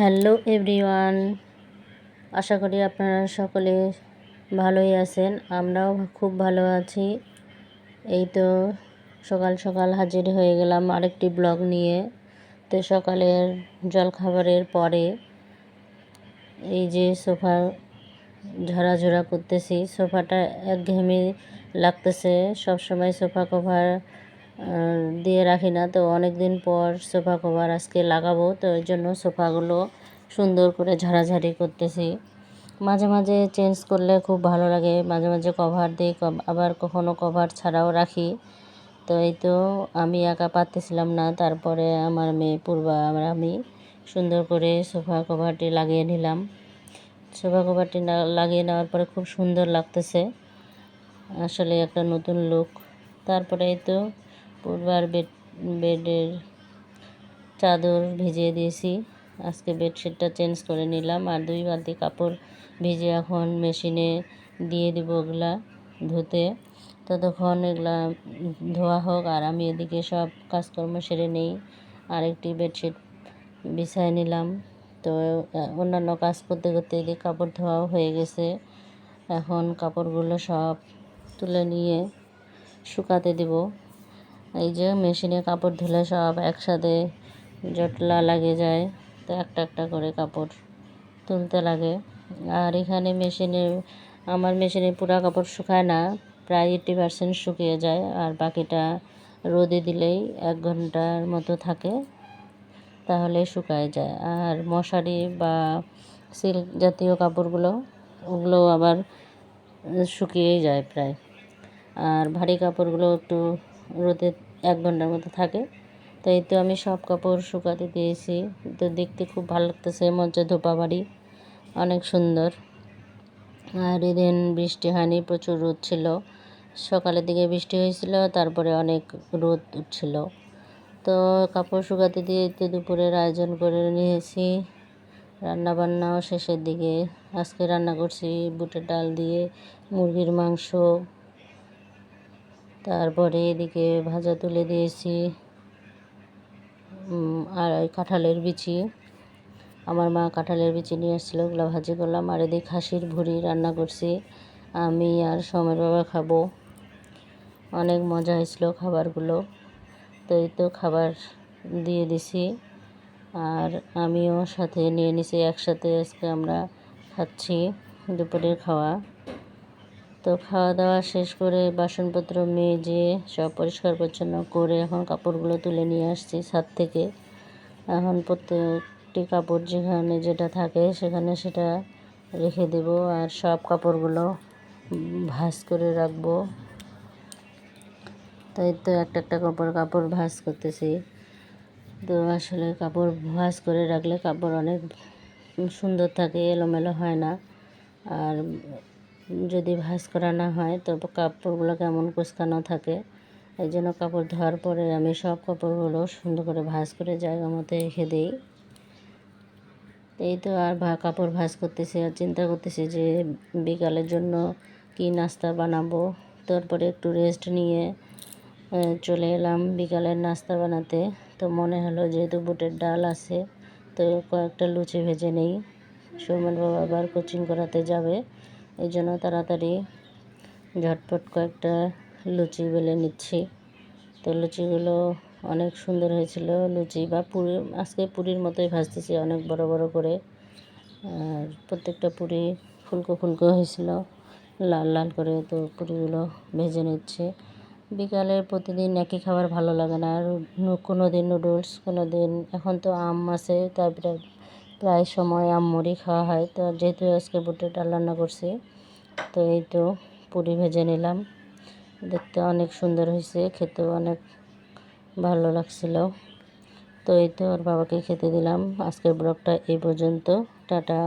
Hello everyone, আশা করি আপনারা সকলে ভালোই আছেন, আমরাও খুব ভালো আছি। এই তো সকাল সকাল হাজির হয়ে গেলাম আরেকটি ব্লগ নিয়ে। তো সকালের জলখাবারের পরে এই যে সোফা ঝরাঝরা করতেছি, সোফাটা একঘেয়েমি লাগতেছে, সবসময় সোফা কভার দিয়ে রাখি না। তো অনেক দিন পর সোফা কভার আজকে লাগাবো। তো ওই জন্য সোফাগুলো সুন্দর করে ঝাড়াঝাড়ি করতেছি। মাঝে মাঝে চেঞ্জ করলে খুব ভালো লাগে। মাঝে মাঝে কভার দিই আবার কখনো কভার ছাড়াও রাখি। তো এই তো আমি একা পারতেছিলাম না। তারপরে আমার মেয়ে পূর্বা আমার আমি সুন্দর করে সোফা কভারটি লাগিয়ে নিলাম। সোফা কভারটি লাগিয়ে নেওয়ার পরে খুব সুন্দর লাগতেছে। আসলে একটা নতুন লুক তারপরে এই তো পূর্বার বেড, বেডের চাদর ভিজিয়ে দিয়েছি। আজকে বেডশিটটা চেঞ্জ করে নিলাম আর দুই বালতি কাপড় ভিজে এখন মেশিনে দিয়ে দিব ওগুলা ধুতে। ততক্ষণ এগুলা ধোয়া হোক আর আমি এদিকে সব কাজকর্ম সেরে নেই। আরেকটি বেডশিট বিছায় নিলাম। তো অন্যান্য কাজ করতে করতে এদিকে কাপড় ধোয়াও হয়ে গেছে। এখন কাপড়গুলো সব তুলে নিয়ে শুকাতে দেব। এই যে মেশিনে কাপড় ধুলে সব একসাথে জটলা লাগে যায়, তো একটা একটা করে কাপড় তুলতে লাগে। আর এখানে মেশিনে, আমার মেশিনে পুরা কাপড় শুকায় না, প্রায় এইট্টি পারসেন্ট শুকিয়ে যায়, আর বাকিটা রোদে দিলেই এক ঘণ্টার মতো থাকে, তাহলে শুকায় যায়। আর মশারি বা সিল্ক জাতীয় কাপড়গুলো, ওগুলো আবার শুকিয়েই যায় প্রায়। আর ভারী কাপড়গুলো একটু রোদে এক ঘণ্টার মতো থাকে। তো এই তো আমি সব কাপড় শুকাতে দিয়েছি। তো দেখতে খুব ভালো লাগতেছে মঞ্চে ধোপা বাড়ি অনেক সুন্দর। আর এদিন বৃষ্টি হয়নি, প্রচুর রোদ ছিল। সকালের দিকে বৃষ্টি হয়েছিল, তারপরে অনেক রোদ উঠছিল। তো কাপড় শুকাতে দিয়ে তো দুপুরের আয়োজন করে নিয়েছি। রান্না বান্নাও শেষের দিকে। আজকে রান্না করছি বুটের ডাল দিয়ে মুরগির মাংস তারপরে এদিকে ভাজা তুলে দিয়েছি আর ওই কাঁঠালের বিচি। আমার মা কাঁঠালের বিচি নিয়ে আসছিল, ওগুলো ভাজি করলাম। আর এদিকে খাসির ভুড়ি রান্না করছি। আমি আর সময়ের বাবা খাব। অনেক মজা হয়েছিল খাবারগুলো। তো এই তো খাবার দিয়ে দিছি। আর আমিও সাথে নিয়ে নিছি, একসাথে আজকে আমরা খাচ্ছি দুপুরের খাওয়া। তো খাওয়া দাওয়া শেষ করে বাসনপত্র মেজে সব পরিষ্কার পরিচ্ছন্ন করে এখন কাপড়গুলো তুলে নিয়ে আসছি ছাদ থেকে। এখন প্রত্যেকটি কাপড় যেখানে যেটা থাকে সেখানে সেটা রেখে দেব আর সব কাপড়গুলো ভাঁজ করে রাখব। তাই তো একটা একটা কাপড় কাপড় ভাঁজ করতেছি। তো আসলে কাপড় ভাঁজ করে রাখলে কাপড় অনেক সুন্দর থাকে, এলোমেলো হয় না। আর যদি ভাঁজ করা না হয়, তো কাপড়গুলো কেমন কুচকানো থাকে। এই জন্য কাপড় ধোয়ার পরে আমি সব কাপড়গুলো সুন্দর করে ভাঁজ করে জায়গা মতো রেখে দিই। এই তো আর কাপড় ভাঁজ করতেছি আর চিন্তা করতেছি যে বিকালের জন্য কি নাস্তা বানাবো। তারপরে একটু রেস্ট নিয়ে চলে এলাম বিকালের নাস্তা বানাতে। তো মনে হলো যেহেতু বুটের ডাল আছে, তো কয়েকটা লুচি ভেজে নেই। সৌমেন বাবা আবার কোচিং করাতে যাবে। এই জন্য তাড়াতাড়ি ঝটপট কয়েকটা লুচি বেলে নিচ্ছি। তো লুচিগুলো অনেক সুন্দর হয়েছিল। লুচি বা পুরি, আজকে পুরীর মতোই ভাজতেছি অনেক বড় বড় করে। আর প্রত্যেকটা পুরি ফুলকো ফুলকো হয়েছিল, লাল লাল করে। তো পুরিগুলো ভেজে নিচ্ছে। বিকালে প্রতিদিন একই খাবার ভালো লাগে না। আর কোনো দিন নুডলস, কোনো দিন এখন তো আম আছে, তারপরে প্রায় সময় আম মুড়ি খাওয়া হয়। তো যেহেতু আজকে বুটের ডাল রান্না করছি, তো এই তো পুরি ভেজে নিলাম। দেখতে অনেক সুন্দর হয়েছে, খেতেও অনেক ভালো লাগছিল। তো এই তো ওর বাবাকে খেতে দিলাম। আজকের ব্লগটা এই পর্যন্ত। টাটা।